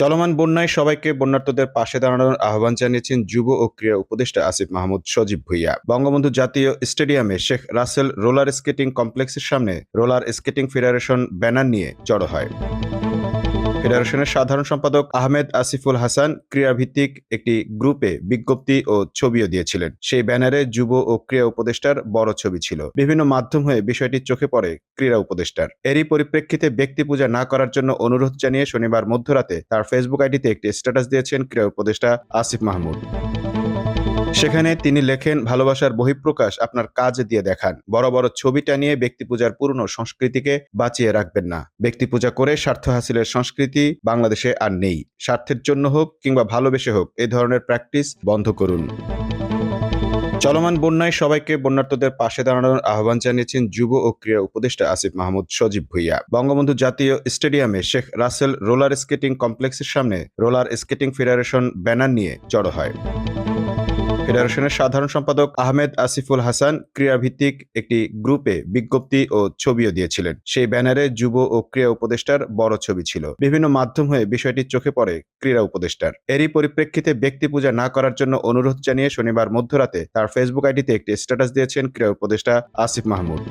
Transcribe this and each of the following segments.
চলমান বন্যায় সবাইকে বন্যার্থদের পাশে দাঁড়ানোর আহ্বান জানিয়েছেন যুব ও ক্রীড়া উপদেষ্টা আসিফ মাহমুদ সজীব ভুইয়া। বঙ্গবন্ধু জাতীয় স্টেডিয়ামে শেখ রাসেল রোলার স্কেটিং কমপ্লেক্সের সামনে রোলার স্কেটিং ফেডারেশন ব্যানার নিয়ে জড়ো হয়। ফেডারেশনের সাধারণ সম্পাদক আহমেদ আসিফুল হাসান ক্রীড়াভিত্তিক একটি গ্রুপে বিজ্ঞপ্তি ও ছবিও দিয়েছিলেন। সেই ব্যানারে যুব ও ক্রীড়া উপদেষ্টার বড় ছবি ছিল। বিভিন্ন মাধ্যম হয়ে বিষয়টি চোখে পড়ে ক্রীড়া উপদেষ্টার। এরই পরিপ্রেক্ষিতে ব্যক্তি পূজা না করার জন্য অনুরোধ জানিয়ে শনিবার মধ্যরাতে তার ফেসবুক আইডিতে একটি স্ট্যাটাস দিয়েছেন ক্রীড়া উপদেষ্টা আসিফ মাহমুদ। সেখানে তিনি লেখেন, ভালোবাসার বহিঃপ্রকাশ আপনার কাজ দিয়ে দেখান। বড় বড় ছবিটা নিয়ে ব্যক্তি পূজার পুরনো সংস্কৃতিকে বাঁচিয়ে রাখবেন না। ব্যক্তি পূজা করে স্বার্থ হাসিলের সংস্কৃতি বাংলাদেশে আর নেই। স্বার্থের জন্য হোক কিংবা ভালোবেসে হোক এ ধরনের প্র্যাকটিস বন্ধ করুন। চলমান বন্যায় সবাইকে বন্যার্থদের পাশে দাঁড়ানোর আহ্বান জানিয়েছেন যুব ও ক্রীড়া উপদেষ্টা আসিফ মাহমুদ সজীব ভুইয়া। বঙ্গবন্ধু জাতীয় স্টেডিয়ামে শেখ রাসেল রোলার স্কেটিং কমপ্লেক্সের সামনে রোলার স্কেটিং ফেডারেশন ব্যানার নিয়ে জড়ো হয়। ফেডারেশনের সাধারণ সম্পাদক আহমেদ আসিফুল হাসান ক্রীড়াভিত্তিক একটি গ্রুপে বিজ্ঞপ্তি ও ছবিও দিয়েছিলেন। সেই ব্যানারে যুব ও ক্রীড়া উপদেষ্টার বড় ছবি ছিল। বিভিন্ন মাধ্যম হয়ে বিষয়টি চোখে পড়ে ক্রীড়া উপদেষ্টার। এরই পরিপ্রেক্ষিতে ব্যক্তি পূজা না করার জন্য অনুরোধ জানিয়ে শনিবার মধ্যরাতে তার ফেসবুক আইডিতে একটি স্ট্যাটাস দিয়েছেন ক্রীড়া উপদেষ্টা আসিফ মাহমুদ।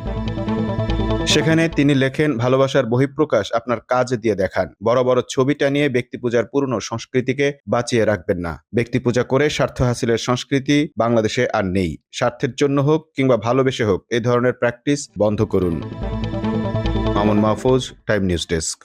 সেখানে তিনি লেখেন, ভালোবাসার বহিঃপ্রকাশ আপনার কাজ দিয়ে দেখান। বড় বড় ছবিটা নিয়ে ব্যক্তি পূজার পুরনো সংস্কৃতিকে বাঁচিয়ে রাখবেন না। ব্যক্তি পূজা করে স্বার্থ হাসিলের সংস্কৃতি বাংলাদেশে আর নেই। স্বার্থের জন্য হোক কিংবা ভালোবেসে হোক, এ ধরনের প্র্যাকটিস বন্ধ করুন। Mamun Mahfuz, Time News desk.